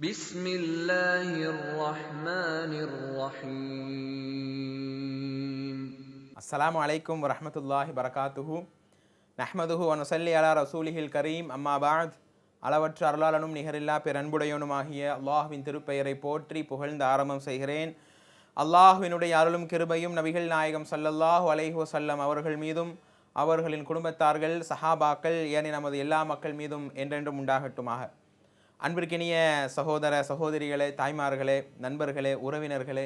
بسم الله الرحمن الرحيم அஸ்ஸலாமு அலைக்கும் வரஹ்மத்துல்லாஹி பரகாத்துஹு நஹ்மதுஹு வனுசல்லி அலா ரசூலிஹில் கரீம் அம்மா பாத் அளவற்ற அருளாளனும் நிகரில்லா பெரன்புடையவனுமாகிய அல்லாஹ்வின் திருப்பெயரை போற்றி புகழ்ந்து ஆரம்பம் செய்கிறேன் அல்லாஹ்வினுடைய அருளும் கிருபையும் நபிகள் நாயகம் ஸல்லல்லாஹு அலைஹி வஸல்லம் அவர்கள் மீதும் அவர்களின் குடும்பத்தார்கள் சஹாபாக்கள் ஏனைய நமது எல்லா மக்கள் மீதும் என்றென்றும் உண்டாகட்டுமாக அன்பிற்கினிய சகோதர சகோதரிகளே தாய்மார்களே நண்பர்களே உறவினர்களே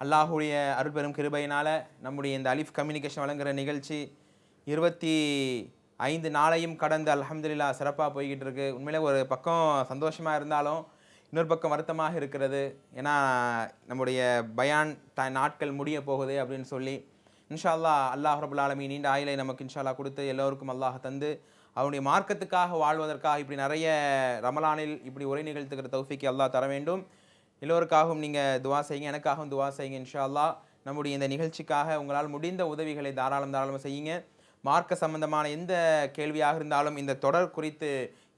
அல்லாஹுடைய அருள்பெரும் கிருபையினால் நம்முடைய இந்த அலிஃப் கம்யூனிகேஷன் வழங்குகிற நிகழ்ச்சி இருபத்தி ஐந்து நாளையும் கடந்து அலமதுல்லா சிறப்பாக போய்கிட்டு இருக்கு. உண்மையிலே ஒரு பக்கம் சந்தோஷமாக இருந்தாலும் இன்னொரு பக்கம் வருத்தமாக இருக்கிறது. ஏன்னா நம்முடைய பயான் ட நாட்கள் முடிய போகுது அப்படின்னு சொல்லி இன்ஷா அல்லாஹ் அல்லாஹ் ரபுல் ஆலமி நீண்ட ஆயிலை நமக்கு இன்ஷால்லா கொடுத்து எல்லோருக்கும் அல்லாஹ் தந்து அவனுடைய மார்க்கத்துக்காக வாழ்வதற்காக இப்படி நிறைய ரமலானில் இப்படி உரை நிகழ்த்துக்கிற தௌஃபிக்கு அல்லாஹ் தர வேண்டும். எல்லோருக்காகவும் நீங்கள் துவா செய்யுங்க எனக்காகவும் துவா செய்யுங்க இன்ஷா அல்லா நம்முடைய இந்த நிகழ்ச்சிக்காக உங்களால் முடிந்த உதவிகளை தாராளம் தாராளமாக செய்யுங்க. மார்க்க சம்பந்தமான எந்த கேள்வியாக இருந்தாலும் இந்த தொடர் குறித்து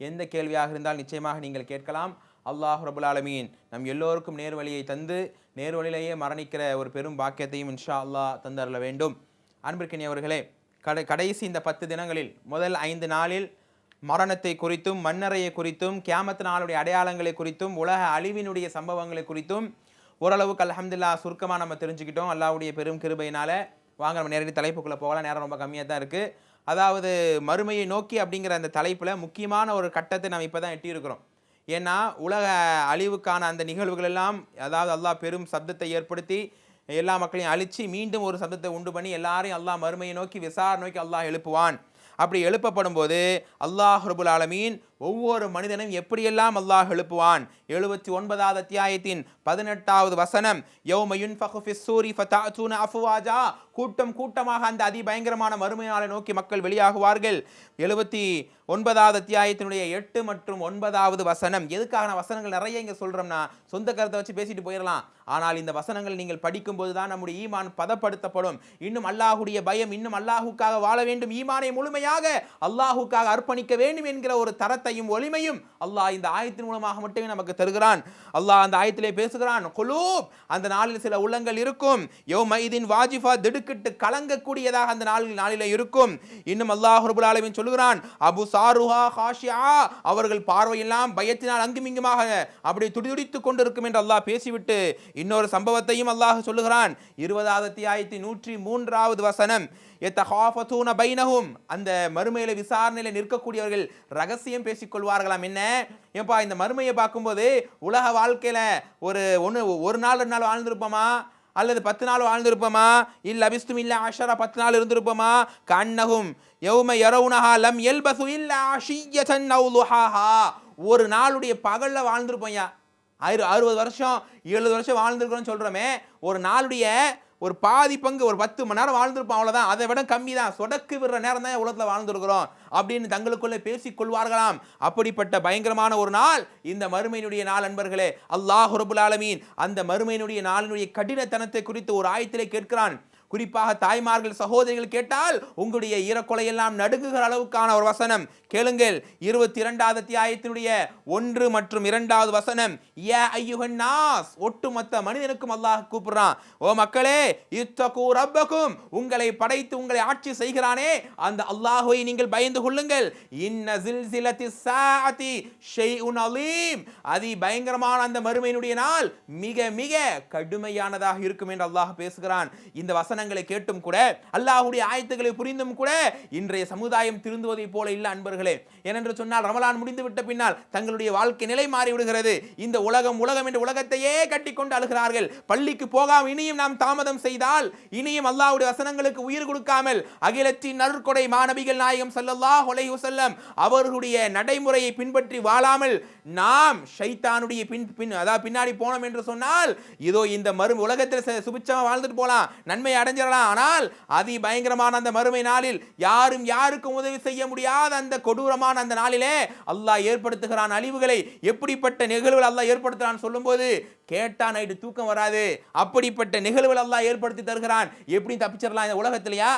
எந்த கேள்வியாக இருந்தால் நிச்சயமாக நீங்கள் கேட்கலாம். அல்லாஹ் ரபுல்லாலமீன் நம் எல்லோருக்கும் நேர்வழியை தந்து நேர்வழியிலேயே மரணிக்கிற ஒரு பெரும் பாக்கியத்தையும் இன்ஷா அல்லாஹ் தந்தரல வேண்டும். அன்பிற்கினியவர்களே கடை கடைசி இந்த பத்து தினங்களில் முதல் ஐந்து நாளில் மரணத்தை குறித்தும் மண்ணறையை குறித்தும் கேமத்து நாளுடைய அடையாளங்களை குறித்தும் உலக அழிவினுடைய சம்பவங்களை குறித்தும் ஓரளவுக்கு அலமதுல்லா சுருக்கமாக நம்ம தெரிஞ்சுக்கிட்டோம். அல்லாவுடைய பெரும் கிருபையினால். வாங்க நம்ம நேரடி தலைப்புக்குள்ளே போகலாம். நேரம் ரொம்ப கம்மியாக தான் இருக்குது அதாவது மறுமையை நோக்கி அப்படிங்கிற அந்த தலைப்பில் முக்கியமான ஒரு கட்டத்தை நம்ம இப்போ தான் எட்டியிருக்கிறோம். ஏன்னா உலக அழிவுக்கான அந்த நிகழ்வுகள் எல்லாம் அதாவது அல்லாஹ் பெரும் சப்தத்தை ஏற்படுத்தி எல்லா மக்களையும் அழித்து மீண்டும் ஒரு சப்தத்தை உண்டு பண்ணி எல்லாரையும் அல்லாஹ் மறுமையை நோக்கி விசாரணை நோக்கி அல்லாஹ் எழுப்புவான். அப்படி எழுப்பப்படும் போது அல்லாஹ் ரபுல் ஆலமீன் ஒவ்வொரு மனிதனும் எப்படியெல்லாம் அல்லாஹ் எழுப்புவான்? எழுபத்தி ஒன்பதாவது அத்தியாயத்தின் பதினெட்டாவது வசனம் யௌமயுன் சூரி ஃபதாத்துன அஃபுவாஜா. கூட்டம் கூட்டமாக அந்த அதிபயங்கரமான மறுமையாளை நோக்கி மக்கள் வெளியாகுவார்கள். எழுபத்தி ஒன்பதாவது அத்தியாயத்தினுடைய எட்டு மற்றும் ஒன்பதாவது வசனம். எதுக்காக நான் வசனங்கள் நிறைய இங்கே சொல்கிறோம்னா சொந்த கருத்தை வச்சு பேசிட்டு போயிடலாம். ஆனால் இந்த வசனங்கள் நீங்கள் படிக்கும்போது தான் நம்முடைய ஈமான் பதப்படுத்தப்படும். இன்னும் அல்லாஹுடைய பயம் இன்னும் அல்லாஹுக்காக வாழ வேண்டும். ஈமானை முழுமையாக அல்லாஹுக்காக அர்ப்பணிக்க வேண்டும் என்கிற ஒரு தரத்தையும் ஒளிமையும் அல்லாஹ் இந்த ஆயத்தின் மூலமாக மட்டுமே நமக்கு தருகிறான். அல்லாஹ் அந்த ஆயத்திலே பேசுகிறான் குலூப் அந்த நாளில் சில உள்ளங்கள் இருக்கும். யோ மைதின் வாஜிஃபா திடுக்கிட்டு கலங்கக்கூடியதாக அந்த நாளில் நாளில் இருக்கும். இன்னும் அல்லாஹ் ரபுல் ஆலமின் சொல்லுகிறான் அபு சாருஹா ஹாஷியா. அவர்கள் பார்வையெல்லாம் பயத்தினால் அங்குமிங்குமாக அப்படி துடிதுடித்து கொண்டிருக்கும் என்று அல்லாஹ் பேசிவிட்டு இன்னொரு சம்பவத்தையும் அல்லாஹ் சொல்லுகிறான். இருபதாவது ஆயிரத்தி நூற்றி மூன்றாவது வசனம் எத்தகாஃபத்தூன பைனஹும். அந்த மறுமையில விசாரணையில் நிற்கக்கூடியவர்கள் ரகசியம் பேசிக்கொள்வார்களாம். என்ன? ஏப்பா இந்த மறுமையை பார்க்கும்போது உலக வாழ்க்கையில் ஒரு ஒன்று ஒரு நாள் ரெண்டு நாள் வாழ்ந்திருப்போமா? அல்லது பத்து நாள் வாழ்ந்திருப்போமா? இல்லை அபிஸ்தும் இல்லை ஆஷரா பத்து நாள் இருந்திருப்போமா? கண்ணகும் யௌம எரவுனஹா லம் எல்பசு இல்லை ஆஷியன் ஒரு நாளுடைய பகலில் வாழ்ந்திருப்போம்யா ஆயிரு அறுபது வருஷம் எழுபது வருஷம் வாழ்ந்திருக்கிறோம்னு சொல்கிறோமே ஒரு நாளுடைய ஒரு பாதி பங்கு ஒரு பத்து மணி நேரம் வாழ்ந்திருப்போம் அவ்வளோதான் அதை விட கம்மி தான் சொடக்கு விடுற நேரம் தான் உலகத்தில் வாழ்ந்துருக்கிறோம் அப்படின்னு தங்களுக்குள்ளே பேசிக் கொள்வார்களாம். அப்படிப்பட்ட பயங்கரமான ஒரு நாள் இந்த மறுமையினுடைய நாள் அன்பர்களே. அல்லாஹ் ரபுல் ஆலமீன் அந்த மறுமையினுடைய நாளினுடைய கடினத்தனத்தை குறித்து ஒரு ஆயத்திலே கேட்கிறான். குறிப்பாக தாய்மார்கள் சகோதரிகள் கேட்டால் உங்களுடைய ஈரக்கொலையெல்லாம் நடுங்குகிற அளவுக்கான ஒரு வசனம். கேளுங்கள் இருபத்தி இரண்டாவது அத்தியாயத்தினுடைய ஒன்று மற்றும் இரண்டாவது வசனம். யா ஒட்டுமொத்த மனிதனுக்கும் அல்லாஹ் கூப்பிடுறான். ஓ மக்களே இத்தகு ரப்பக்கும் உங்களை படைத்து உங்களை ஆட்சி செய்கிறானே. அந்த அல்லாஹுவை நீங்கள் பயந்து கொள்ளுங்கள். இன்ன ஜில்சிலத்தி சாஅதி அலீம். அதி பயங்கரமான அந்த மறுமையினுடைய நாள் மிக மிக கடுமையானதாக இருக்கும் என்று அல்லாஹ் பேசுகிறான். இந்த வசனம் வசனங்களை கேட்டும் கூட அல்லாஹுடைய ஆயத்துக்களை புரிந்தும் கூட இன்றைய சமுதாயம் திருந்துவதை போல இல்லை அன்பர்களே. ஏனென்று சொன்னால் ரமலான் முடிந்து விட்ட பின்னால் தங்களுடைய வாழ்க்கை நிலை மாறி விடுகிறது இந்த உலகம் உலகம் என்று உலகத்தையே கட்டிக்கொண்டு அழுகிறார்கள். பள்ளிக்கு போகாமல் இனியும் நாம் தாமதம் செய்தால் இனியும் அல்லாஹுடைய வசனங்களுக்கு உயிர் கொடுக்காமல் அகிலத்தின் நற்கொடை மாணவிகள் நாயகம் ஸல்லல்லாஹு ஒலை செல்லம் அவர்களுடைய நடைமுறையை பின்பற்றி வாழாமல் நாம் ஷைத்தானுடைய பின் பின் அதாவது பின்னாடி போனோம் என்று சொன்னால் இதோ இந்த மறு உலகத்தில் சுபிச்சமாக வாழ்ந்துட்டு போகலாம் நன்மை அடைஞ்சிடலாம். ஆனால் அதி பயங்கரமான அந்த மறுமை நாளில் யாரும் யாருக்கும் உதவி செய்ய முடியாத அந்த கொடூரமான அந்த நாளிலே அல்லாஹ் ஏற்படுத்துகிறான் அழிவுகளை. எப்படிப்பட்ட நிகழ்வுகள் அல்லாஹ் ஏற்படுத்துகிறான் சொல்லும்போது கேட்டா நைட்டு தூக்கம் வராது. அப்படிப்பட்ட நிகழ்வுகள் அல்லாஹ் ஏற்படுத்தி தருகிறான். எப்படி தப்பிச்சிடலாம் இந்த உலகத்திலையா?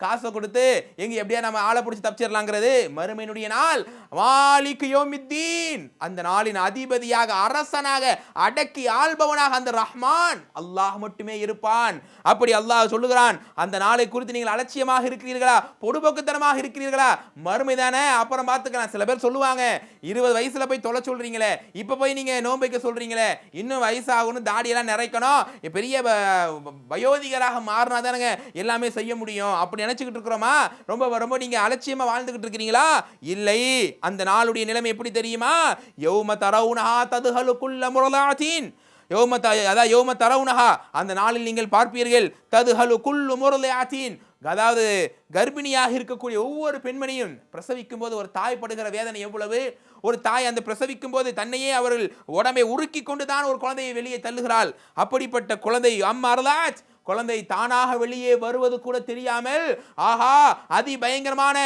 காசை கொடுத்து எங்க எப்படியா நம்ம ஆளை பிடிச்சி தப்பிச்சிடலாங்கிறது? மறுமையினுடைய நாள். மாலிக் யோமித்தீன். அந்த நாளின் அதிபதியாக அரசனாக அடக்கி ஆள்பவனாக அந்த ரஹ்மான். அல்லாஹ் மட்டுமே இருப்பான். அப்படி அல்லாஹ் சொல்லுகிறான் அந்த நாளை குறித்து நீங்கள் அலட்சியமாக இருக்கிறீர்களா? பொடுபோக்குத்தனமாக இருக்கிறீர்களா? மறுமை தானே? அப்புறம் பார்த்துக்கலாம். சில பேர் சொல்லுவாங்க இருபது வயசுல போய் தொலை சொல்றீங்களே இப்ப போய் நீங்க நோன்பு வைக்க சொல்றீங்களே இன்னும் வயசாகணும் தாடியெல்லாம் நிறைக்கணும். பெரிய வ- வயோதிகராக மாறினா தானுங்க எல்லாமே செய்ய முடியும். அப்படி நினச்சிக்கிட்டு இருக்கிறோமா? ரொம்ப ரொம்ப நீங்கள் அலட்சியமாக வாழ்ந்துக்கிட்டு இருக்கிறீங்களா? இல்லை. அந்த நாளுடைய நிலைமை எப்படி தெரியுமா? யௌம தரவுனஹா ததுஹலுக்குள்ள முரலாதீன். யோம த அதாவது யோம தரவுனஹா. அந்த நாளில் நீங்கள் பார்ப்பீர்கள் ததுஹலு குல்லு முரலாதீன். அதாவது கர்ப்பிணியாக இருக்கக்கூடிய ஒவ்வொரு பெண்மணியும் பிரசவிக்கும் போது ஒரு தாய் படுகிற வேதனை எவ்வளவு? ஒரு தாய் அந்த பிரசவிக்கும் போது தன்னையே அவர்கள் உடம்பை உருக்கி கொண்டு தான் ஒரு குழந்தையை வெளியே தள்ளுகிறாள். அப்படிப்பட்ட குழந்தை அம்மர்லாஜ் குழந்தை தானாக வெளியே வருவது கூட தெரியாமல் ஆஹா அதி பயங்கரமான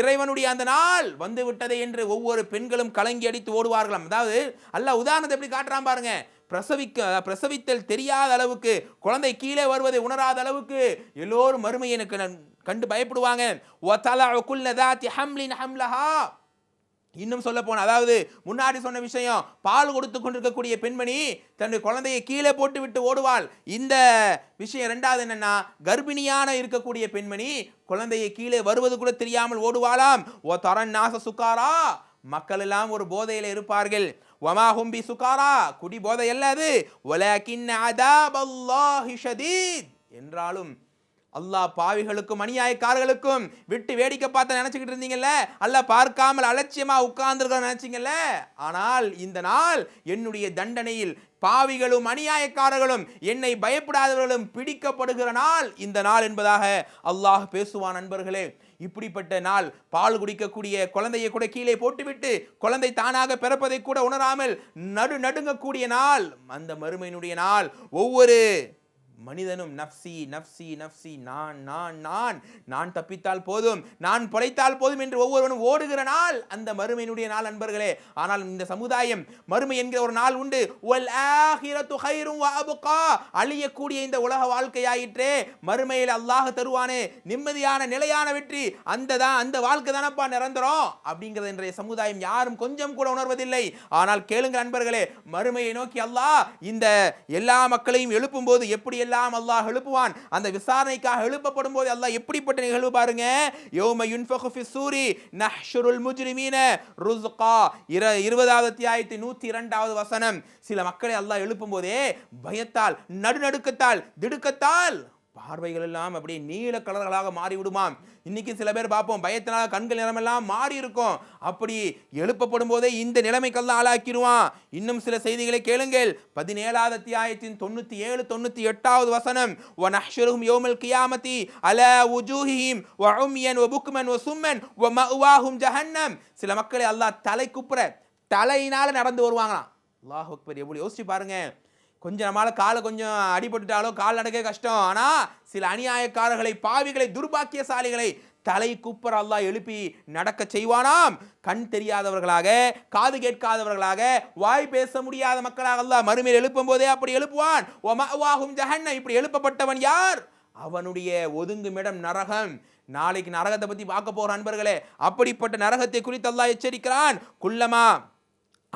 இறைவனுடைய அந்த நாள் வந்து விட்டதே என்று ஒவ்வொரு பெண்களும் கலங்கி அடித்து ஓடுவார்களாம். அதாவது அல்ல உதாரணத்தை எப்படி காட்டுறான் பாருங்க. பிரசவிக்க பிரசவித்தல் தெரியாத அளவுக்கு குழந்தை கீழே வருவதை உணராத அளவுக்கு எல்லோரும் மறுமையை எனக்கு கண்டு பயப்படுவாங்க. இன்னும் சொல்ல போன அதாவது முன்னாடி சொன்ன விஷயம் பால் கொடுத்து கொண்டிருக்கக்கூடிய பெண்மணி தன்னுடைய குழந்தையை கீழே போட்டு விட்டு ஓடுவாள். இந்த விஷயம் ரெண்டாவது என்னன்னா கர்ப்பிணியான இருக்கக்கூடிய பெண்மணி குழந்தையை கீழே வருவது கூட தெரியாமல் ஓடுவாளாம். ஓ தரன் நாச சுக்காரா? மக்கள் எல்லாம் ஒரு போதையில் இருப்பார்கள். வமா ஹும்பி சுகாரா குடி போதை அல்ல அது. ஒலகின் அதாபல்லாஹி ஷதீத் என்றாலும் அல்லாஹ் பாவிகளுக்கும் அநியாயக்காரர்களுக்கும் விட்டு வேடிக்கை பார்த்து நினச்சிக்கிட்டு இருந்தீங்கல்ல? அல்ல பார்க்காமல் அலட்சியமாக உட்கார்ந்துருக்க நினச்சிங்கல்ல? ஆனால் இந்த நாள் என்னுடைய தண்டனையில் பாவிகளும் அநியாயக்காரர்களும் என்னை பயப்படாதவர்களும் பிடிக்கப்படுகிற நாள் இந்த நாள் என்பதாக அல்லாஹ் பேசுவான் நண்பர்களே. இப்படிப்பட்ட நாள் பால் குடிக்கக்கூடிய குழந்தையை கூட கீழே போட்டுவிட்டு குழந்தை தானாக பிறப்பதை கூட உணராமல் நடு நடுங்கக்கூடிய நாள் அந்த மறுமையினுடைய நாள். ஒவ்வொரு மனிதனும் நஃப்சி நஃப்சி நஃப்சி நான் நான் நான். நான் தப்பித்தால் போதும். நான் பொழைத்தால் போதும் என்று ஒவ்வொருவனும் ஓடுகிற நாள். அந்த மறுமையினுடைய நாள் அன்பர்களே ஆனால் இந்த சமுதாயம் மறுமை என்கிற ஒரு நாள் உண்டு. அழியக்கூடிய இந்த உலக வாழ்க்கையாயிற்றே. மறுமையில் அல்லாஹ் தருவானே. நிம்மதியான நிலையான வெற்றி. அந்த தான் அந்த வாழ்க்கை தானப்பா நிரந்தரம். அப்படிங்கிறது இன்றைய சமுதாயம் யாரும் கொஞ்சம் கூட உணர்வதில்லை. ஆனால் கேளுங்க அன்பர்களே மறுமையை நோக்கி அல்லாஹ் இந்த எல்லா மக்களையும் எழுப்பும் போது எப்படி எல்லாம் அல்லாஹ் எழுப்புவான். அந்த விசாரணைக்காக எழுப்பப்படும் போது அல்லாஹ் எப்படிப்பட்ட நிகழ்வு பாருங்க? யோம யுன்ஃபகு ஃபி சூரி நஹ்ஷுருல் முஜ்ரிமீன ருஸ்கா. இர இருபதாவது அத்தியாயத்தி நூத்தி இரண்டாவது வசனம். சில மக்களை அல்லாஹ் எழுப்பும் போதே பயத்தால் நடுநடுக்கத்தால் திடுக்கத்தால் பார்வைகள் எல்லாம் அப்படியே நீல கலர்களாக மாறிவிடுமாம். இன்றைக்கி சில பேர் பார்ப்போம் பயத்தினால கண்கள் நிறமெல்லாம் மாறி இருக்கும் அப்படி எழுப்பப்படும் போதே இந்த நிலைமைக்கெல்லாம் ஆளாக்கிடுவான். இன்னும் சில செய்திகளை கேளுங்கள். பதினேழாவது அத்தியாயத்தின் தொண்ணூற்றி ஏழு தொண்ணூற்றி எட்டாவது வசனம் ஒன் அஷ்வருகும் யோமல் கியாமதி அல உஜூஹிம் ஒ உமியன் ஒ புக்மன் ஓ சும்மன் ஒ மவாஹும் ஜஹன்னம். சில மக்களை அல்லாஹ் தலை குப்புற தலையினால் நடந்து வருவாங்களாம். அல்லாஹ் அக்பர் எவ்வளோ யோசிச்சு பாருங்கள் கொஞ்சம் நம்மளால காலை கொஞ்சம் அடிபட்டுட்டாலும் கால் நடக்க கஷ்டம். ஆனால் சில அநியாயக்காரர்களை பாவிகளை துர்பாக்கியசாலிகளை தலை குப்பர் அல்லாஹ் எழுப்பி நடக்க செய்வானாம். கண் தெரியாதவர்களாக காது கேட்காதவர்களாக வாய் பேச முடியாத மக்களாக அல்லாஹ் மறுமையில் எழுப்பும் போதே அப்படி எழுப்புவான். ஒமவாகும் ஜஹன்ன இப்படி எழுப்பப்பட்டவன் யார்? அவனுடைய ஒதுங்குமிடம் நரகம். நாளைக்கு நரகத்தை பற்றி பார்க்க போகிற நண்பர்களே அப்படிப்பட்ட நரகத்தை குறித்து அல்லாஹ் எச்சரிக்கிறான். குள்ளமா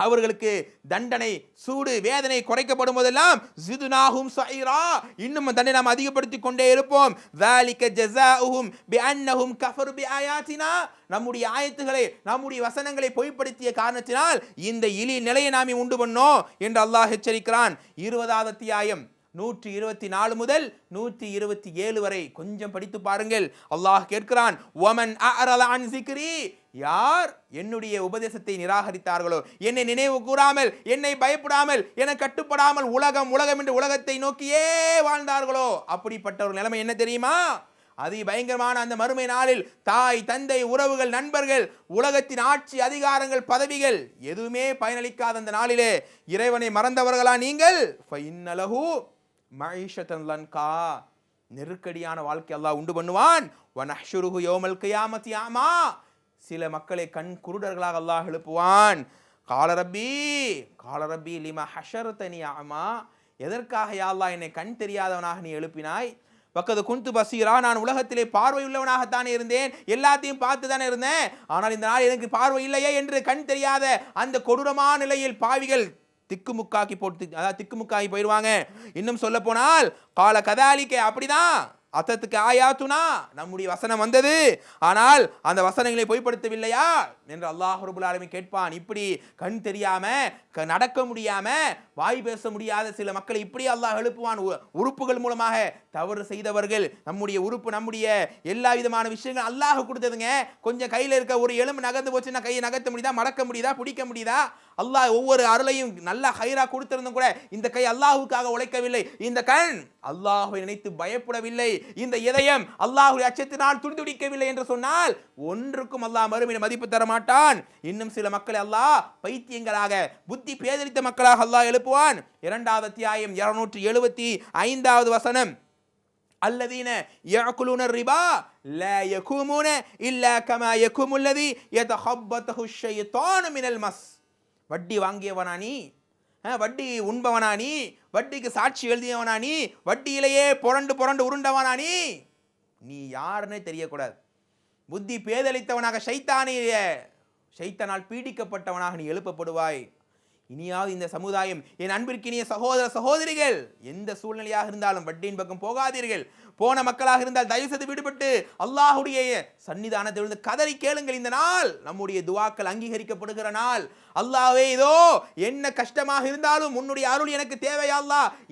அவர்களுக்கு தண்டனை சூடு வேதனை குறைக்கப்படும் போதெல்லாம் ஜிதுனாகும் சைரா இன்னும் தண்டனை நாம் அதிகப்படுத்தி கொண்டே இருப்போம். வேலிக்க ஜசாஹும் பி அன்னஹும் கஃபர் பி ஆயாத்தினா நம்முடைய ஆயத்துகளை நம்முடைய வசனங்களை பொய்ப்படுத்திய காரணத்தினால் இந்த இலி நிலையை நாம் உண்டு பண்ணோம் என்று அல்லாஹ் எச்சரிக்கிறான். இருபதாவது அத்தியாயம் நூற்றி இருபத்தி நாலு முதல் நூற்றி இருபத்தி ஏழு வரை கொஞ்சம் படித்து பாருங்கள். அல்லாஹ் கேட்கிறான் ஒமன் அன் சிக்ரி? யார் என்னுடைய உபதேசத்தை நிராகரித்தார்களோ? என்னை நினைவு கூறாமல் என்னை பயப்படாமல் என கட்டுப்படாமல் உலகம் உலகம் என்று உலகத்தை நோக்கியே வாழ்ந்தார்களோ? அப்படிப்பட்ட ஒரு நிலைமை என்ன தெரியுமா? அதி பயங்கரமான அந்த மறுமை நாளில் தாய் தந்தை உறவுகள் நண்பர்கள் உலகத்தின் ஆட்சி அதிகாரங்கள் பதவிகள் எதுவுமே பயனளிக்காத அந்த நாளிலே இறைவனை மறந்தவர்களா நீங்கள்? ஃபைன்னலஹு மঈஷத்தன் லன்கா. நெருக்கடியான வாழ்க்கை எல்லாம் உண்டு பண்ணுவான். வனஹ்ஷுருஹு யோமல் கியாமத்தி ஆமா. சில மக்களை கண் குருடர்களாக அல்லாஹ் எழுப்புவான். காலரபி காலரபி லிமா ஹஷர் தனியாமா எதற்காக யாழ்லா என்னை கண் தெரியாதவனாக நீ எழுப்பினாய்? பக்கத்து குந்து பசீரா நான் உலகத்திலே பார்வை உள்ளவனாகத்தானே இருந்தேன். எல்லாத்தையும் பார்த்து தானே இருந்தேன். ஆனால் இந்த நாள் எனக்கு பார்வை இல்லையே என்று கண் தெரியாத அந்த கொடூரமான நிலையில் பாவிகள் திக்குமுக்காக்கி போட்டு அதாவது திக்குமுக்காகி போயிடுவாங்க. இன்னும் சொல்ல போனால் கால கதாலிக்கே அப்படிதான். அத்தத்துக்கு ஆயாத்துனா நம்முடைய வசனம் வந்தது. ஆனால் அந்த வசனங்களை பொய்ப்படுத்தவில்லையா? என்று அல்லாஹ் ரபுல் கேட்பான். இப்படி கண் தெரியாம க- நடக்க முடியாம வாய் பேச முடியாத சில மக்களை இப்படி அல்லாஹ் எழுப்புவான். உறுப்புகள் மூலமாக தவறு செய்தவர்கள் நம்முடைய உறுப்பு நம்முடைய எல்லா விதமான விஷயங்கள் அல்லாஹ் கொடுத்ததுங்க. கொஞ்சம் கையில இருக்க ஒரு எலும்பு நகர்ந்து போச்சுன்னா கையை நகர்த்த முடியுதா? மடக்க முடியுதா? பிடிக்க முடியுதா? அல்லாஹ் ஒவ்வொரு அருளையும் நல்லா ஹைரா கொடுத்திருந்தும் கூட இந்த கை அல்லாஹுக்காக உழைக்கவில்லை. இந்த கண் அல்லாஹ்வை நினைத்து பயப்படவில்லை. இந்த இதயம் அல்லாஹுடைய அச்சத்தினால் துடிதுடிக்கவில்லை என்று சொன்னால் ஒன்றுக்கும் அல்லாஹ் மறுமையை மதிப்பு தரமா மாட்டான் இன்னும் சில மக்களை அல்லாஹ் பைத்தியங்களாக புத்தி பேதலித்த மக்களாக அல்லாஹ் எழுப்புவான் இரண்டாவது அத்தியாயம் இருநூற்றி எழுபத்தி ஐந்தாவது வசனம் الذين يأكلون الربا لا يقومون إلا كما يقوم الذي يتخبطه الشيطان من المس வட்டி வாங்கியவனா நீ அஹ், வட்டி உண்பவனா நீ வட்டிக்கு சாட்சி எழுதியவனா நீ வட்டியிலேயே புரண்டு புரண்டு உருண்டவனா நீ நீ யாருன்னே தெரியக்கூடாது புத்தி பேதளித்தவனாக சைத்தானிய. சைத்தனால் பீடிக்கப்பட்டவனாக நீ எழுப்பப்படுவாய். இனியாவது இந்த சமுதாயம் என் அன்பிற்கினிய சகோதர சகோதரிகள் எந்த சூழ்நிலையாக இருந்தாலும் வட்டியின் பக்கம் போகாதீர்கள். போன மக்களாக இருந்தால் தயவு செய்து விடுபட்டு அல்லாஹுடைய சன்னிதானத்திலிருந்து கதறி கேளுங்கள். இந்த நாள் நம்முடைய துவாக்கள் அங்கீகரிக்கப்படுகிற நாள். அல்லாவே இதோ என்ன கஷ்டமாக இருந்தாலும் உன்னுடைய அருள் எனக்கு தேவையா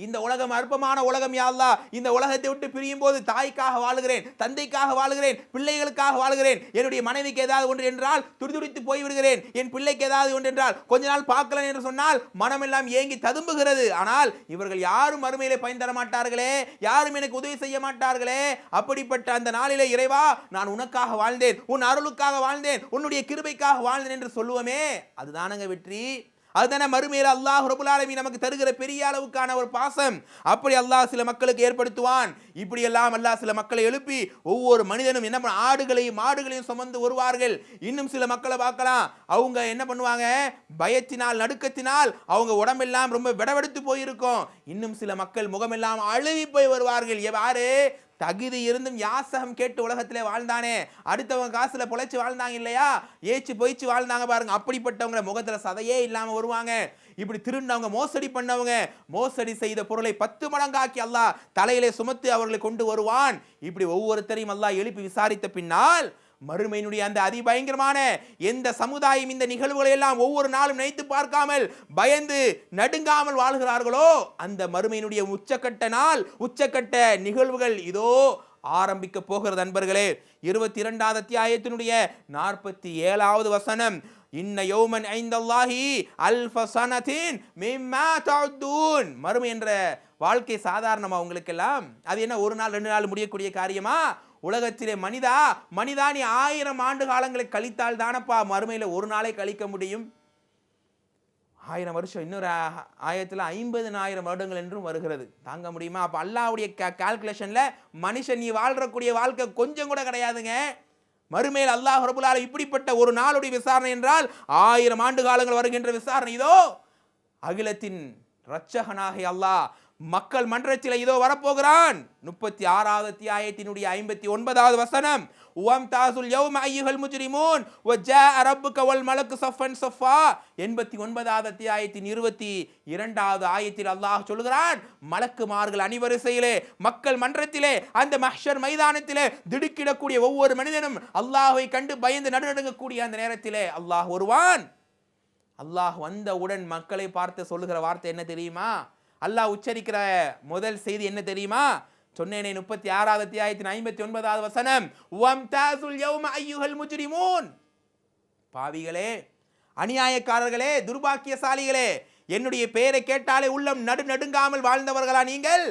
இந்த உலகம் அற்பமான உலகம் யாழ்லா இந்த உலகத்தை விட்டு பிரியும் போது தாய்க்காக வாழுகிறேன் தந்தைக்காக வாழுகிறேன் பிள்ளைகளுக்காக வாழுகிறேன். என்னுடைய மனைவிக்கு ஏதாவது ஒன்று என்றால் துடிதுடித்து போய்விடுகிறேன். என் பிள்ளைக்கு ஏதாவது ஒன்று என்றால் கொஞ்ச நாள் பார்க்கலாம் என்று சொன்னால் மனமெல்லாம் ஏங்கி ததும்புகிறது. ஆனால் இவர்கள் யாரும் அருமையிலே பயன் தர மாட்டார்களே யாரும் எனக்கு உதவி செய்ய மாட்டார்கள். அப்படிப்பட்ட அந்த நாளிலே இறைவா நான் உனக்காக வாழ்ந்தேன். உன் அருளுக்காக வாழ்ந்தேன். உன்னுடைய கிருபைக்காக வாழ்ந்தேன் என்று சொல்லுவோமே. அதுதானங்க வெற்றி. அதுதானே மறுமையில் அல்லாஹ் ரபுல் நமக்கு தருகிற பெரிய அளவுக்கான ஒரு பாசம். அப்படி அல்லாஹ் சில மக்களுக்கு ஏற்படுத்துவான். இப்படி எல்லாம் அல்லாஹ் சில மக்களை எழுப்பி ஒவ்வொரு மனிதனும் என்ன பண்ண ஆடுகளையும் மாடுகளையும் சுமந்து வருவார்கள். இன்னும் சில மக்களை பார்க்கலாம். அவங்க என்ன பண்ணுவாங்க? பயத்தினால் நடுக்கத்தினால் அவங்க உடம்பெல்லாம் ரொம்ப விடவெடுத்து போயிருக்கும். இன்னும் சில மக்கள் முகமெல்லாம் அழுவி போய் வருவார்கள். எவ்வாறு தகுதி இருந்தும் யாசகம் கேட்டு உலகத்திலே வாழ்ந்தானே. அடுத்தவங்க காசுல பொழைச்சு வாழ்ந்தாங்க இல்லையா? ஏச்சு பொய்ச்சு வாழ்ந்தாங்க பாருங்க. அப்படிப்பட்டவங்க முகத்துல சதையே இல்லாம வருவாங்க. இப்படி திருண்டவங்க மோசடி பண்ணவங்க மோசடி செய்த பொருளை பத்து மடங்காக்கி அல்லாஹ் தலையிலே சுமத்து அவர்களை கொண்டு வருவான். இப்படி ஒவ்வொருத்தரையும் அல்லாஹ் எழுப்பி விசாரித்த பின்னால் மறுமையினுடைய அந்த அதிபயங்கரமான எந்த சமுதாயம் இந்த நிகழ்வுகளை எல்லாம் ஒவ்வொரு நாளும் நினைத்து பார்க்காமல் பயந்து நடுங்காமல் வாழ்கிறார்களோ அந்த மறுமையினுடைய உச்சக்கட்ட நாள் உச்சக்கட்ட நிகழ்வுகள் இதோ ஆரம்பிக்க போகிறது நண்பர்களே இருபத்தி இரண்டாவது அத்தியாயத்தினுடைய நாற்பத்தி ஏழாவது வசனம் இன்ன யோமன் ஐந்தல்லாஹி அல்ஃபசனதின் மிம்மா தஅதுன் மறுமை என்ற வாழ்க்கை சாதாரணமா உங்களுக்கெல்லாம்? அது என்ன ஒரு நாள் ரெண்டு நாள் முடியக்கூடிய காரியமா? உலகத்திலே மனிதா மனிதா நீ ஆயிரம் ஆண்டு காலங்களை கழித்தால் தானப்பா மறுமையில் ஒரு நாளை கழிக்க முடியும்? ஆயிரம் வருஷம் இன்னொரு ஆயிரத்தில் ஐம்பது ஐம்பதுனாயிரம் வருடங்கள் என்றும் வருகிறது. தாங்க முடியுமா? அப்போ அல்லாவுடைய கால்குலேஷனில் மனுஷன் நீ வாழ்கிறக்கூடிய வாழ்க்கை கொஞ்சம் கூட கிடையாதுங்க. மறுமையில் அல்லாஹ் ரபுல்லால இப்படிப்பட்ட ஒரு நாளுடைய விசாரணை என்றால் ஆயிரம் ஆண்டு காலங்கள் வருகின்ற விசாரணை இதோ அகிலத்தின் இரட்சகனாக அல்லாஹ் மக்கள் மன்றத்தில் இதோ வரப்போகிறான். முப்பத்தி ஆறாவது அத்தியாயத்தினுடைய ஐம்பத்தி ஒன்பதாவது வசனம். உவம் தாசுல் யௌம ஐயுகள் முஜ்ரிமூன். வஜா அரபு கவல் மலக்கு சஃபன் சஃபா. எண்பத்தி ஒன்பதாவது அத்தியாயத்தின் இருபத்தி இரண்டாவது ஆயத்தில் அல்லாஹ் சொல்கிறான் மலக்குமார்கள் அணிவரிசையிலே மக்கள் மன்றத்திலே அந்த மஹ்ஷர் மைதானத்திலே திடுக்கிடக்கூடிய ஒவ்வொரு மனிதனும் அல்லாஹை கண்டு பயந்து நடுநடுங்கக்கூடிய அந்த நேரத்திலே அல்லாஹ் வருவான். அல்லாஹ் வந்தவுடன் மக்களை பார்த்து சொல்லுகிற வார்த்தை என்ன தெரியுமா? அல்லாஹ் உச்சரிக்கிற முதல் செய்தி என்ன தெரியுமா? சொன்னேனே முப்பத்தி ஆறாவது அத்தியாயத்தின் ஐம்பத்தி ஒன்பதாவது வசனம். வம்தாசுல் யௌம ஐயுஹல் முஜ்ரிமூன். பாவிகளே அநியாயக்காரர்களே துர்பாக்கியசாலிகளே என்னுடைய பெயரை கேட்டாலே உள்ளம் நடு நடுங்காமல் வாழ்ந்தவர்களா நீங்கள்?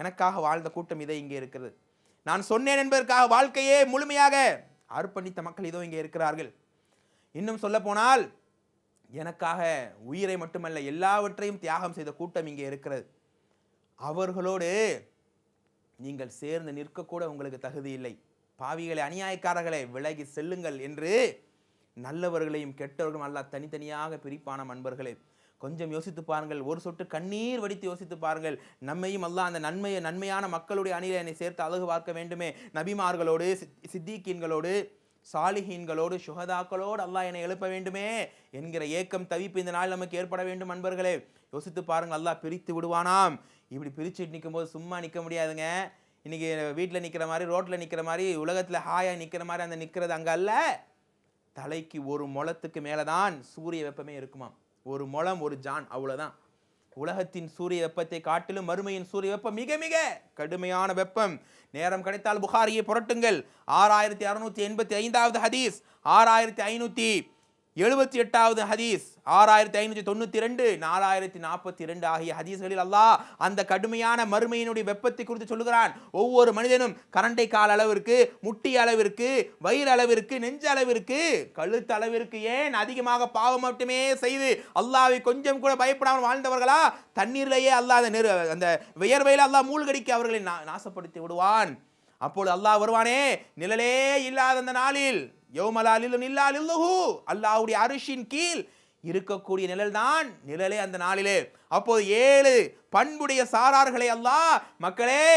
எனக்காக வாழ்ந்த கூட்டம் இதை இங்கே இருக்கிறது. நான் சொன்னேன் என்பதற்காக வாழ்க்கையே முழுமையாக அர்ப்பணித்த மக்கள் இதோ இங்கே இருக்கிறார்கள். இன்னும் சொல்ல போனால் எனக்காக உயிரை மட்டுமல்ல எல்லாவற்றையும் தியாகம் செய்த கூட்டம் இங்கே இருக்கிறது. அவர்களோடு நீங்கள் சேர்ந்து நிற்கக்கூட உங்களுக்கு தகுதி இல்லை. பாவிகளை அநியாயக்காரர்களை விலகி செல்லுங்கள் என்று நல்லவர்களையும் கெட்டவர்களும் அல்ல தனித்தனியாக பிரிப்பான அன்பர்களே. கொஞ்சம் யோசித்து பாருங்கள். ஒரு சொட்டு கண்ணீர் வடித்து யோசித்து பாருங்கள். நம்மையும் அல்ல அந்த நன்மையை நன்மையான மக்களுடைய அணியில் என்னை சேர்த்து அழகு பார்க்க வேண்டுமே. நபிமார்களோடு சித்- சித்திகீன்களோடு சாலிஹீன்களோடு சுகதாக்களோடு அல்லாஹ் என்னை எழுப்ப வேண்டுமே என்கிற ஏக்கம் தவிப்பு இந்த நாள் நமக்கு ஏற்பட வேண்டும் நண்பர்களே யோசித்து பாருங்கள் அல்லாஹ் பிரித்து விடுவானாம். இப்படி பிரித்து நிற்கும்போது சும்மா நிற்க முடியாதுங்க. இன்றைக்கி வீட்டில் நிற்கிற மாதிரி ரோட்டில் நிற்கிற மாதிரி உலகத்தில் ஹாயாக நிற்கிற மாதிரி அந்த நிற்கிறது அங்கே அல்ல. தலைக்கு ஒரு முளத்துக்கு மேலே தான் சூரிய வெப்பமே இருக்குமாம். ஒரு முளம் ஒரு ஜான் அவ்வளோதான் உலகத்தின் சூரிய வெப்பத்தை காட்டிலும் மறுமையின் சூரிய வெப்பம் மிக மிக கடுமையான வெப்பம். நேரம் கிடைத்தால் புகாரியை புரட்டுங்கள். ஆறாயிரத்தி அறுநூற்றி எண்பத்தி ஐந்தாவது ஹதீஸ். ஆறாயிரத்தி ஐநூற்றி எழுபத்தி எட்டாவது ஹதீஸ் ஆறாயிரத்தி ஐநூற்றி தொண்ணூற்றி ரெண்டு நாலாயிரத்தி நாற்பத்தி ரெண்டு ஆகிய ஹதீஸ்களில் அல்லாஹ் அந்த கடுமையான மறுமையினுடைய வெப்பத்தை குறித்து சொல்லுகிறான். ஒவ்வொரு மனிதனும் கரண்டை கால் அளவிற்கு முட்டி அளவிற்கு வயிறு அளவிற்கு நெஞ்ச அளவிற்கு கழுத்து அளவிற்கு ஏன் அதிகமாக பாவம் மட்டுமே செய்து அல்லாவை கொஞ்சம் கூட பயப்படாமல் வாழ்ந்தவர்களா? தண்ணீரிலேயே அல்லாத நெரு அந்த வியர்வையில் அல்லாஹ் மூழ்கடிக்க அவர்களை நா- நாசப்படுத்தி விடுவான். அப்பொழுது அல்லாஹ் வருவானே நிழலே இல்லாத அந்த நாளில் யௌமலாலில் நில்லாலில்லஹு அல்லாஹுடைய அரிஷின் கீழ் இருக்கக்கூடிய நிழல் தான் நிழலே அந்த நாளிலே. அப்போது ஏழு பண்புடைய சாரார்களை அல்லாஹ் மக்களே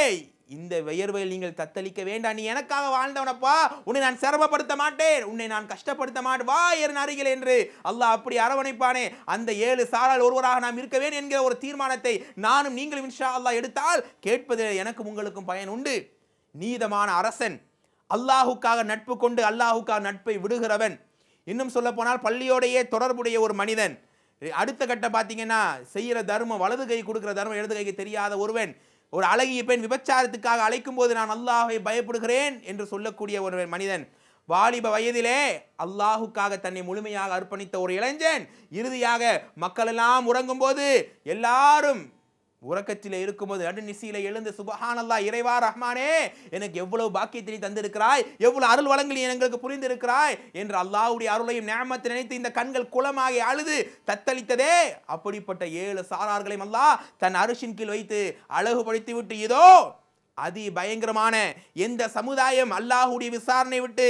இந்த வியர்வையில் நீங்கள் தத்தளிக்க வேண்டாம். நீ எனக்காக வாழ்ந்தவனப்பா உன்னை நான் சிரமப்படுத்த மாட்டேன். உன்னை நான் கஷ்டப்படுத்த மாட்டேன். வா என் அருகில் என்று அல்லாஹ் அப்படி அரவணைப்பானே. அந்த ஏழு சாரால் ஒருவராக நாம் இருக்க வேண்டும் என்கிற ஒரு தீர்மானத்தை நானும் நீங்களும் இன்ஷா அல்லாஹ் எடுத்தால் கேட்பதில் எனக்கும் உங்களுக்கும் பயன் உண்டு. நீதமான அரசன் அல்லாஹுக்காக நட்பு கொண்டு அல்லாஹுக்காக நட்பை விடுகிறவன். இன்னும் சொல்ல போனால் பள்ளியோடையே தொடர்புடைய ஒரு மனிதன். அடுத்த கட்டம் பார்த்தீங்கன்னா செய்கிற தர்மம் வலது கை கொடுக்குற தர்மம் இடது கைக்கு தெரியாத ஒருவன். ஒரு அழகிய பெண் விபச்சாரத்துக்காக அழைக்கும் போது நான் அல்லாஹை பயப்படுகிறேன் என்று சொல்லக்கூடிய ஒரு மனிதன். வாலிப வயதிலே அல்லாஹுக்காக தன்னை முழுமையாக அர்ப்பணித்த ஒரு இளைஞன். இறுதியாக மக்கள் எல்லாம் உறங்கும் போது எல்லாரும் உறக்கத்திலே இருக்கும்போது நடுநிசையில எழுந்து சுபஹானல்லா இறைவா ரஹ்மானே எனக்கு எவ்வளவு பாக்கியத்தை தந்திருக்கிறாய் எவ்வளவு அருள் வளங்களை எங்களுக்கு புரிந்திருக்கிறாய் என்று அல்லாஹ்வுடைய அருளையும் நேமத்தை நினைத்து இந்த கண்கள் குளமாகி அழுது தத்தளித்ததே. அப்படிப்பட்ட ஏழு சாரார்களையும் அல்லாஹ் தன் அரிசின் கீழ் வைத்து அழகுபடுத்தி விட்டு இதோ அதி பயங்கரமான எந்த சமுதாயம் அல்லாஹ்வுடைய விசாரணை விட்டு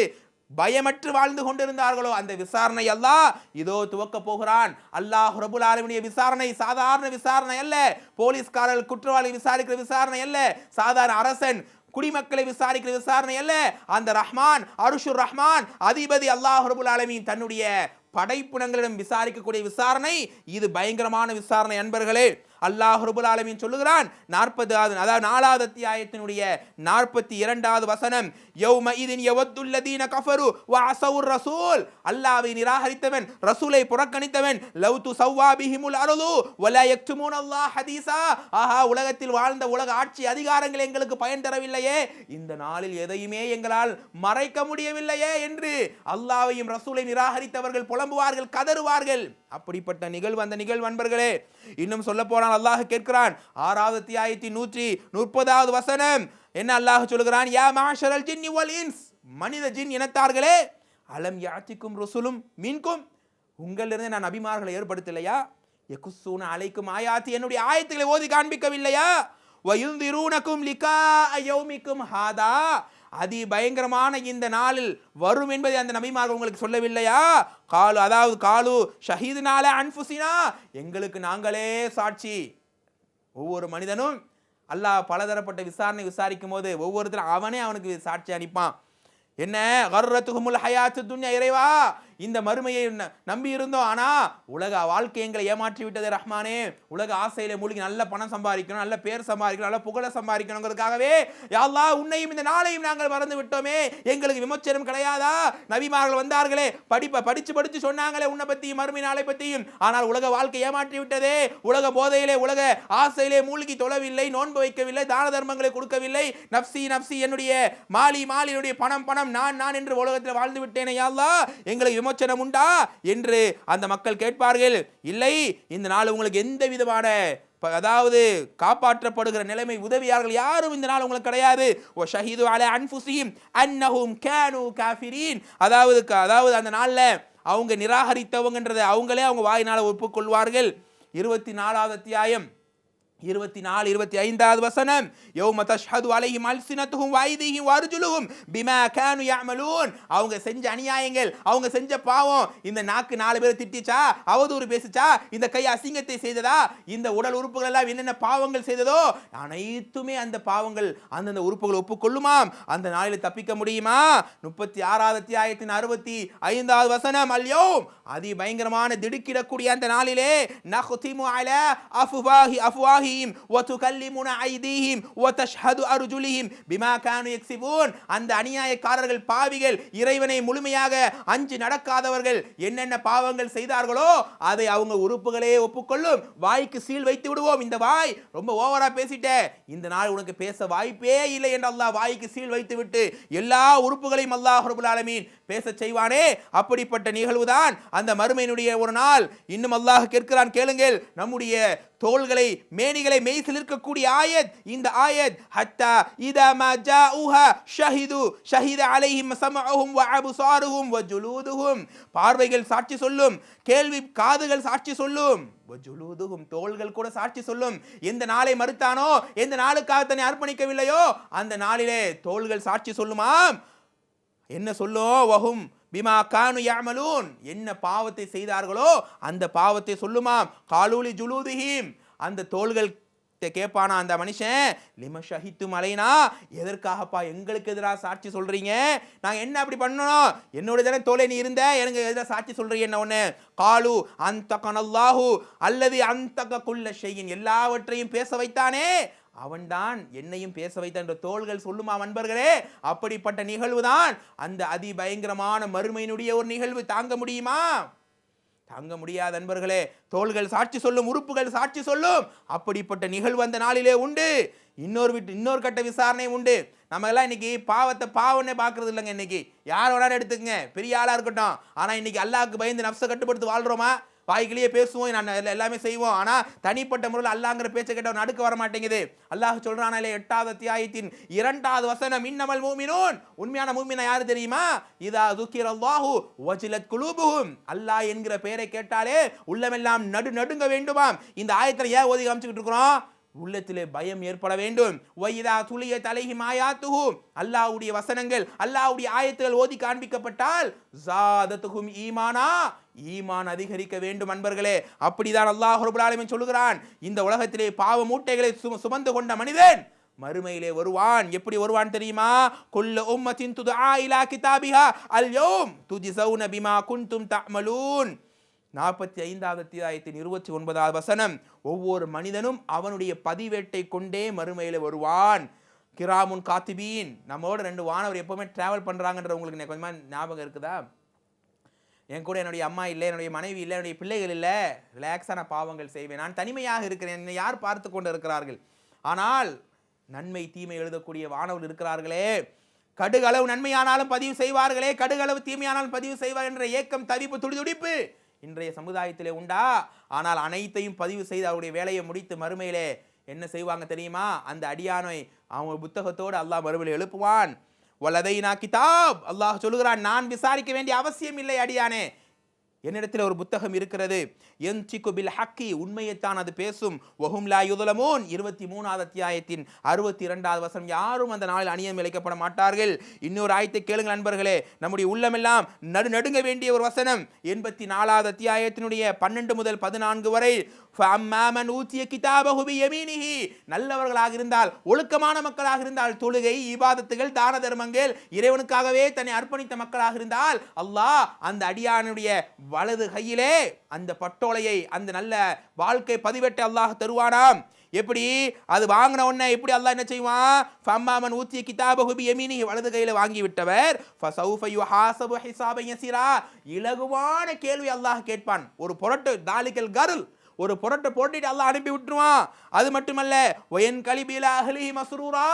பயமற்று வாழ்ந்து கொண்டிருந்தார்களோ அந்த விசாரணை அல்லாஹ் இதோ துவக்க போகிறான். அல்லாஹ் ரபுல் ஆலமினிய விசாரணை சாதாரண விசாரணை அல்ல. போலீஸ்காரர்கள் குற்றவாளி விசாரிக்கிற விசாரணை அல்ல. சாதாரண அரசன் குடிமக்களை விசாரிக்கிற விசாரணை அல்ல. அந்த ரஹ்மான் அருஷுர் ரஹ்மான் அதிபதி அல்லாஹ் ரபுல் ஆலமின் தன்னுடைய படைப்புணங்களிடம் விசாரிக்கக்கூடிய விசாரணை. இது பயங்கரமான விசாரணை அன்பர்களே. அல்லாஹ் ரபுல் ஆலமின் சொல்லுகிறான். நாற்பதாவது அதாவது நாலாவது அத்தியாயத்தினுடைய நாற்பத்தி இரண்டாவது வசனம் யௌம இதின் யவத்துல்லதீன கஃபரு வஅஸவுர் ரசூல். அல்லாஹ்வை நிராகரித்தவன் ரசூலை புறக்கணித்தவன் லவ் து சவ்வாபிஹிமுல் அருளு வலா யக்துமூன் அல்லாஹ் ஹதீஸா. ஆஹா உலகத்தில் வாழ்ந்த உலக ஆட்சி அதிகாரங்கள் எங்களுக்கு பயன் தரவில்லையே. இந்த நாளில் எதையுமே எங்களால் மறைக்க முடியவில்லையே என்று அல்லாஹ்வையும் ரசூலை நிராகரித்தவர்கள் புலம்புவார்கள் கதறுவார்கள். அப்படிப்பட்ட நிகழ்வு அந்த நிகழ்வு அன்பர்களே இன்னும் சொல்ல போனால் அல்லாஹ் கேட்கிறான். ஆறாவது தியாயத்தி நூற்றி முப்பதாவது வசனம். என்ன அல்லாஹ் சொல்கிறான் யா மாஷரல் ஜின் இன்ஸ். மனித ஜின் இனத்தார்களே அலம் யாத்திக்கும் ருசுலும் மீன்கும். உங்களிலிருந்து நான் அபிமார்களை ஏற்படுத்தலையா? எகுசூன அலைக்கும் ஆயாத்தி. என்னுடைய ஆயத்துக்களை ஓதி காண்பிக்கவில்லையா? வயுந்திரூனக்கும் லிகா யௌமிக்கும் ஹாதா. அதி பயங்கரமான இந்த நாளில் வரும் என்பதை அந்த நபிமார்கள் உங்களுக்கு சொல்லவில்லையா? காலு அதாவது காலு ஷஹீதுனால அன்புசினா எங்களுக்கு நாங்களே சாட்சி. ஒவ்வொரு மனிதனும் அல்லாஹ் பலதரப்பட்ட விசாரணை விசாரிக்கும் போது ஒவ்வொருத்தரும் அவனே அவனுக்கு சாட்சி அனுப்பான் என்ன? கர்ரத்துகுமுல் ஹயாத்து துன்யா இறைவா இந்த மறுமையை ந- நம்பி இருந்தோம் ஆனா உலக வாழ்க்கை எங்களை ஏமாற்றி விட்டது ரஹ்மானே. உலக ஆசையில மூழ்கி நல்ல பணம் சம்பாதிக்கணும் நல்ல பேர் சம்பாதிக்கணும் நல்ல புகழை சம்பாதிக்கணுங்கிறதுக்காகவே யாழ்லா உன்னையும் இந்த நாளையும் நாங்கள் மறந்து விட்டோமே. எங்களுக்கு விமோச்சனம் கிடையாதா? நபிமார்கள் வந்தார்களே படிப்ப படிச்சு படிச்சு சொன்னாங்களே உன்னை பற்றியும் மறுமை நாளை பற்றியும் ஆனால் உலக வாழ்க்கை ஏமாற்றி விட்டதே. உலக போதையிலே உலக ஆசையிலே மூழ்கி தொழவில்லை நோன்பு வைக்கவில்லை தான தர்மங்களை கொடுக்கவில்லை. நப்சி நப்சி என்னுடைய மாலி மாலி என்னுடைய பணம் பணம் நான் நான் என்று உலகத்தில் வாழ்ந்து விட்டேனே யாழ்லா எங்களுக்கு விமோச்சனம் உண்டா என்று அந்த மக்கள் கேட்பார்கள். இல்லை இந்த நாள் உங்களுக்கு எந்த விதமான ப- அதாவது காப்பாற்றப்படுகிற நிலைமை உதவியார்கள் யாரும் இந்த நாள் உங்களுக்கு கிடையாது. ஓ ஷஹீது அல அன்ஃபுசிஹிம் அன்னஹும் கேனு காஃபிரீன். அதாவது க- அதாவது அந்த நாளில் அவங்க நிராகரித்தவங்கன்றதை அவங்களே அவங்க வாயினால் ஒப்புக்கொள்வார்கள். இருபத்தி நாலாவது அத்தியாயம். இருபத்தி நாலு இருபத்தி ஐந்தாவது வசனம் யோ தஷ்ஹது அலைஹிம் அல்சினத்துகும் வைதிஹிம் வர்ஜுலுஹும் பிமா கேனு யாமலூன் அவங்க செஞ்ச அநியாயங்கள் அவங்க செஞ்ச பாவம் இந்த நாக்கு நாலு பேர் திட்டிச்சா அவதூறு பேசுச்சா இந்த கை அசிங்கத்தை செய்ததா இந்த உடல் உறுப்புகள் எல்லாம் என்னென்ன பாவங்கள் செய்ததோ அனைத்துமே அந்த பாவங்கள் அந்தந்த உறுப்புகள் ஒப்புக்கொள்ளுமாம். அந்த நாளில் தப்பிக்க முடியுமா? முப்பத்தி ஆறாவது அத்தியாயத்தின் அறுபத்தி ஐந்தாவது வசனம் அல்யோ அதி பயங்கரமான திடுக்கிடக்கூடிய அந்த நாளிலே நஹ்திமு அலா அஃபுவாஹி அஃப்வாஹிஹிம் வதுகல்லிமுன ஐதீஹிம் வதஷ்ஹது அருஜுலிஹிம் பிமா கானு எக்ஸிபூன் அந்த அநியாயக்காரர்கள் பாவிகள் இறைவனை முழுமையாக அஞ்சு நடக்காதவர்கள் என்னென்ன பாவங்கள் செய்தார்களோ அதை அவங்க உறுப்புகளே ஒப்புக்கொள்ளும். வாய்க்கு சீல் வைத்து விடுவோம். இந்த வாய் ரொம்ப ஓவரா பேசிட்டே இந்த நாள் உனக்கு பேச வாய்ப்பே இல்லை என்று அல்லாஹ் வாய்க்கு சீல் வைத்து விட்டு எல்லா உறுப்புகளையும் அல்லாஹ் ரபுல் ஆலமீன் பேசச் செய்வானே. அப்படிப்பட்ட நிகழ்வுதான் அந்த மறுமையினுடைய ஒரு நாள். இன்னும் அல்லாஹ் கேட்கிறான் கேளுங்கள். நம்முடைய தோள்களை மேனிகளை மெய்சில் இருக்கக்கூடிய ஆயத். இந்த ஆயத் ஹத்தா இதா மா ஜாஉஹா ஷஹிது ஷஹித அலைஹிம் சமஅஹும் வ அப்சாருஹும் வ ஜுலூதுஹும். பார்வைகள் சாட்சி சொல்லும் கேள்வி காதுகள் சாட்சி சொல்லும். ஜுலூதுகும் தோள்கள் கூட சாட்சி சொல்லும். எந்த நாளை மறுத்தானோ எந்த நாளுக்காக தன்னை அர்ப்பணிக்கவில்லையோ அந்த நாளிலே தோள்கள் சாட்சி சொல்லுமாம் என்ன சொல்லும் வகும் பிமா கானு யாமலூன் என்ன பாவத்தை செய்தார்களோ அந்த பாவத்தை சொல்லுமாம். காலூலி ஜுலூதுஹீம். அந்த தோள்கள் கேட்பானா அந்த மனுஷன்? லிம ஷஹித்து மலைனா எதற்காகப்பா எங்களுக்கு எதிராக சாட்சி சொல்கிறீங்க நாங்கள் என்ன அப்படி பண்ணணும்? என்னோட தானே தோலை நீ இருந்த எனக்கு எதிராக சாட்சி சொல்கிறீங்க என்ன ஒன்று காலு அந்த கனல்லாஹு அல்லது அந்த குள்ள ஷெய்யின் எல்லாவற்றையும் பேச வைத்தானே? அவன்தான் என்னையும் பேச வைத்த என்ற தோள்கள் சொல்லுமா நண்பர்களே அப்படிப்பட்ட நிகழ்வு தான் அந்த அதி பயங்கரமான மறுமையினுடைய ஒரு நிகழ்வு. தாங்க முடியுமா? தாங்க முடியாத நண்பர்களே தோள்கள் சாட்சி சொல்லும் உறுப்புகள் சாட்சி சொல்லும். அப்படிப்பட்ட நிகழ்வு அந்த நாளிலே உண்டு. இன்னொரு வீட்டு இன்னொரு கட்ட விசாரணை உண்டு. நம்ம எல்லாம் இன்னைக்கு பாவத்தை பாவனே பார்க்கறது இல்லைங்க இன்னைக்கு. யார் வேணாலும் எடுத்துக்கங்க. பெரிய ஆளாக இருக்கட்டும். ஆனால் இன்னைக்கு அல்லாவுக்கு பயந்து நப்சை கட்டுப்படுத்தி வாழ்கிறோமா வாய்க்கிலேயே பேசுவோம் நான் எல்லாமே செய்வோம். ஆனால் தனிப்பட்ட முறையில் அல்லாங்கிற பேச்சை கேட்டவன் நடுக்க வர மாட்டேங்குது அல்லாஹ் சொல்றானாலே எட்டாவது அத்தியாயத்தின் இரண்டாவது வசனம் இன்னமல் மூமினோன். உண்மையான மூமினா யாரு தெரியுமா? இதா துக்கிர அல்லாஹு வஜிலத் குலூபுஹும். அல்லாஹ் என்கிற பெயரை கேட்டாலே உள்ளமெல்லாம் நடு நடுங்க வேண்டுமாம். இந்த ஆயத்தில் ஏன் ஓதி காமிச்சுக்கிட்டு இருக்கிறோம்? உள்ளத்திலே பயம் ஏற்பட வேண்டும். ஒய்தா துளிய தலைகி மாயாத்துகு அல்லாஹ்வுடைய வசனங்கள் அல்லாஹ்வுடைய ஆயத்துகள் ஓதி காண்பிக்கப்பட்டால் ஜாதத்துகும் ஈமானா ஈமான் அதிகரிக்க வேண்டும் அன்பர்களே. அப்படிதான் அல்லாஹ் ரபுல் சொல்லுகிறான். இந்த உலகத்திலே பாவ மூட்டைகளை சும- சுமந்து கொண்ட மனிதன் மறுமையிலே வருவான். எப்படி வருவான் தெரியுமா? குல்ல உம்மத்தின் துதுஆ இலா கிதாபிஹா. அல்யோம் துஜிசௌன பிமா குன்தும் தமலூன் நாற்பத்தி ஐந்தாவது அத்தியாயத்தின் இருபத்தி ஒன்பதாவது வசனம் ஒவ்வொரு மனிதனும் அவனுடைய பதிவேட்டை கொண்டே மறுமையில் வருவான். கிராமுன் காத்திபீன் நம்மோட ரெண்டு வானவர் எப்பவுமே டிராவல் பண்ணுறாங்கன்ற உங்களுக்கு கொஞ்சமாக ஞாபகம் இருக்குதா? என் கூட என்னுடைய அம்மா இல்லை என்னுடைய மனைவி இல்லை என்னுடைய பிள்ளைகள் இல்லை ரிலாக்ஸான பாவங்கள் செய்வேன். நான் தனிமையாக இருக்கிறேன் என்னை யார் பார்த்து கொண்டு இருக்கிறார்கள் ஆனால் நன்மை தீமை எழுதக்கூடிய வானவர் இருக்கிறார்களே. கடுகளவு நன்மையானாலும் பதிவு செய்வார்களே கடுகளவு தீமையானாலும் பதிவு செய்வார் என்ற ஏக்கம் தவிப்பு துடிதுடிப்பு இன்றைய சமுதாயத்திலே உண்டா? ஆனால் அனைத்தையும் பதிவு செய்து அவருடைய வேலையை முடித்து மறுமையிலே என்ன செய்வாங்க தெரியுமா? அந்த அடியானை அவங்க புத்தகத்தோடு அல்லாஹ் மறுமையில் எழுப்புவான். வலதைனா கிதாப்! அல்லாஹ் சொல்லுகிறான். நான் விசாரிக்க வேண்டிய அவசியம் இல்லை அடியானே. என்னிடத்தில் ஒரு புத்தகம் இருக்கிறது. என் பில் ஹக்கி உண்மையைத்தான் அது பேசும். வஹும் லா இருபத்தி மூணாவது அத்தியாயத்தின் அறுபத்தி இரண்டாவது வசனம். யாரும் அந்த நாளில் அணியம் இழைக்கப்பட மாட்டார்கள். இன்னொரு ஆயத்தை கேளுங்கள் நண்பர்களே. நம்முடைய உள்ளமெல்லாம் நடு நடுங்க வேண்டிய ஒரு வசனம். எண்பத்தி நாலாவது அத்தியாயத்தினுடைய பன்னெண்டு முதல் பதினான்கு வரை ஃபஅம்மாமன் ஊத்திய கிதாபஹு பியமீனிஹி. நல்லவர்களாக இருந்தால் ஒழுக்கமான மக்களாக இருந்தால் தொழுகை இபாதத்துகள் தான தர்மங்கள் இறைவனுக்காகவே தன்னை அர்ப்பணித்த மக்களாக இருந்தால் அல்லாஹ் அந்த அடியானுடைய வலது கையிலே அந்த பட்டோலையை அந்த நல்ல வாழ்க்கை பதிவேட்டை அல்லாஹ் தருவானாம். எப்படி? அது வாங்கின உடனே எப்படி அல்லாஹ் என்ன செய்வான்? ஃபம்மாமன் ஊத்திய கிதாபகுபி எமினி வலது கையில் வாங்கி விட்டவர். ஃபசௌஃபையு ஹாசபு ஹிசாபன் யஸீரா இலகுவான கேள்வி அல்லாஹ் கேட்பான். ஒரு புரட்டு தாலிக்கல் கருள். ஒரு புரட்டை போட்டுட்டு அல்லாஹ் அனுப்பி விட்டுருவான். அது மட்டுமல்ல ஒயன் கலிபில அஹ்லிஹி மஸ்ரூரா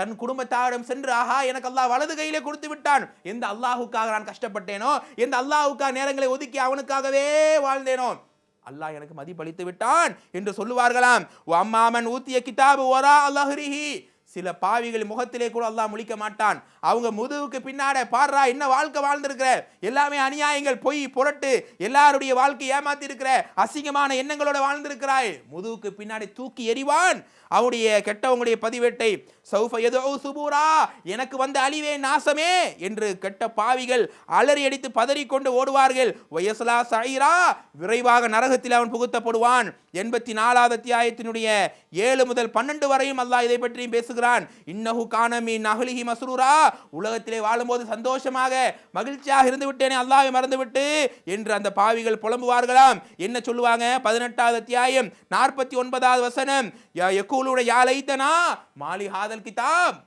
தன் குடும்பத்தாரிடம் சென்று ஆஹா எனக்கு அல்லாஹ் வலது கையிலே கொடுத்து விட்டான். எந்த அல்லாஹுக்காக நான் கஷ்டப்பட்டேனோ எந்த அல்லாஹுக்காக நேரங்களை ஒதுக்கி அவனுக்காகவே வாழ்ந்தேனோ அல்லாஹ் எனக்கு மதிப்பளித்து விட்டான் என்று சொல்லுவார்களாம். அம்மாமன் ஊத்திய கிதாபு ஒரா அல்லாஹ்ரிஹி சில பாவிகள் முகத்திலே கூட அல்லாஹ் முழிக்க மாட்டான். அவங்க முதுகுக்கு பின்னாட பாடுறா என்ன வாழ்க்கை வாழ்ந்திருக்கிற? எல்லாமே அநியாயங்கள் பொய் புரட்டு எல்லாருடைய வாழ்க்கை ஏமாத்தி இருக்கிற அசிங்கமான எண்ணங்களோட வாழ்ந்திருக்கிறாய். முதுகுக்கு பின்னாடி தூக்கி எறிவான். அவனுடைய கெட்டவங்களுடைய பதிவேட்டை சௌஃப எதோ சுபூரா எனக்கு வந்த அழிவே நாசமே என்று கெட்ட பாவிகள் அலறி அடித்து பதறிக்கொண்டு ஓடுவார்கள். வயசுலா சைரா விரைவாக நரகத்தில் அவன் புகுத்தப்படுவான். எண்பத்தி நாலாவது அத்தியாயத்தினுடைய ஏழு முதல் பன்னெண்டு வரையும் அல்லாஹ் இதை பற்றியும் சொல்கிறான் இன்னஹு கானமி நகுலிஹி மஸ்ரூரா உலகத்திலே வாழும்போது சந்தோஷமாக மகிழ்ச்சியாக இருந்து விட்டேனே அல்லாஹை மறந்துவிட்டு என்று அந்த பாவிகள் புலம்புவார்களாம். என்ன சொல்லுவாங்க? பதினெட்டாவது அத்தியாயம் நாற்பத்தி ஒன்பதாவது வசனம். யா யாழைத்தனா மாலி ஹாதல் கிதாப்.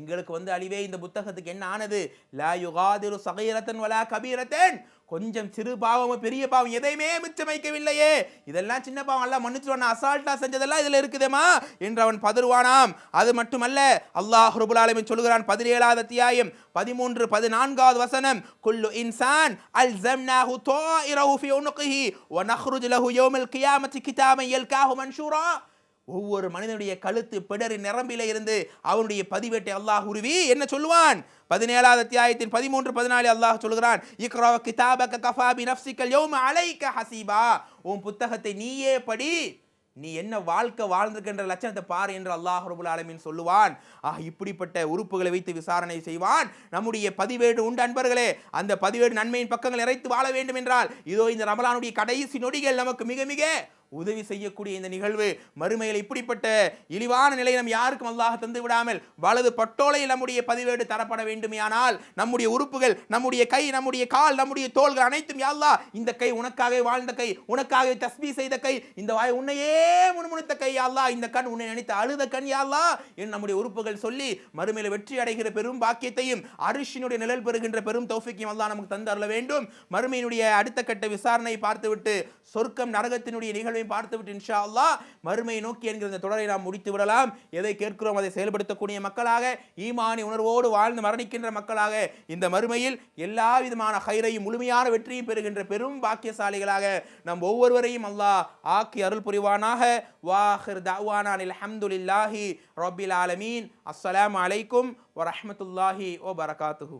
எங்களுக்கு வந்து அழிவே இந்த புத்தகத்துக்கு என்ன ஆனது? லா யுகாதிரு சகைரத்தன் வலா கபீரத்தன். கொஞ்சம் சிறு பாவம் பெரிய பாவம் எதையுமே மிச்சம் வைக்கவில்லையே. இதெல்லாம் சின்ன பாவம் எல்லாம் மன்னிச்சுவான் அசால்ட்டா செஞ்சதெல்லாம் இதுல இருக்குதேமா என்று அவன் பதறுவானாம். அது மட்டுமல்ல அல்லாஹ் ரபுல் சொல்கிறான் பதினேழாவது அத்தியாயம் பதிமூன்று பதினான்காவது வசனம் குல்லு இன்சான் அல் ஜம்னாஹு தாயிரஹு ஃபி உனுகிஹி வ நஹ்ருஜு லஹு யௌமல் கியாமத்தி கிதாபன் யல்காஹு மன்ஷூரா. ஒவ்வொரு மனிதனுடைய கழுத்து பிடரி நிரம்பில இருந்து அவனுடைய பதிவேட்டை அல்லாஹ் உருவி என்ன சொல்லுவான்? பதினேழாவது அத்தியாயத்தின் பதிமூன்று பதினாலு அல்லாஹ் சொல்கிறான் இக்ரோ கிதாபக கஃபாபி நப்சிக்கல் யோம் அலைக்க ஹசீபா. உன் புத்தகத்தை நீயே படி நீ என்ன வாழ்க்கை வாழ்ந்திருக்கின்ற லட்சணத்தை பார் என்று அல்லாஹ் ரபுல் ஆலமின் சொல்லுவான். ஆஹ் இப்படிப்பட்ட உறுப்புகளை வைத்து விசாரணை செய்வான். நம்முடைய பதிவேடு உண்டு அன்பர்களே. அந்த பதிவேடு நன்மையின் பக்கங்கள் இறைத்து வாழ வேண்டும் என்றால் இதோ இந்த ரமலானுடைய கடைசி நொடிகள் நமக்கு மிக மிக உதவி செய்யக்கூடிய இந்த நிகழ்வு மறுமையில் இப்படிப்பட்ட இழிவான நிலை நம் யாருக்கும் அல்லாஹ் தந்து விடாமல் வலது பட்டோலையில் நம்முடைய பதிவேடு தரப்பட வேண்டுமையானால் நம்முடைய உறுப்புகள் நம்முடைய கை நம்முடைய கால் நம்முடைய தோள்கள் அனைத்தும் யாழ்லா இந்த கை உனக்காக வாழ்ந்த கை உனக்காக தஸ்பீ செய்த கை இந்த வாய் உன்னையே முணுமுணுத்த கை யாழ்லா இந்த கண் உன்னை நினைத்த அழுத கண் யாழ்லா என் நம்முடைய உறுப்புகள் சொல்லி மறுமையில் வெற்றி அடைகிற பெரும் பாக்கியத்தையும் அரிஷினுடைய நிழல் பெறுகின்ற பெரும் தௌஃபிக்கையும் அல்லா நமக்கு தந்து அருள வேண்டும். மறுமையினுடைய அடுத்த கட்ட விசாரணை பார்த்துவிட்டு சொர்க்கம் நரகத்தினுடைய நிகழ்வை நிகழ்வையும் பார்த்துவிட்டு இன்ஷா அல்லா மறுமையை நோக்கி என்கிற இந்த தொடரை நாம் முடித்து விடலாம். எதை கேட்கிறோம் அதை செயல்படுத்தக்கூடிய மக்களாக ஈமானி உணர்வோடு வாழ்ந்து மரணிக்கின்ற மக்களாக இந்த மறுமையில் எல்லா விதமான ஹைரையும் முழுமையான வெற்றியும் பெறுகின்ற பெரும் பாக்கியசாலிகளாக நம் ஒவ்வொருவரையும் அல்லாஹ் ஆக்கி அருள் புரிவானாக. வாஹிர் தாவானான் அலமதுல்லாஹி ரபில் ஆலமீன். அஸ்ஸலாமு அலைக்கும் வரமத்துல்லாஹி ஓ பரகாத்துஹூ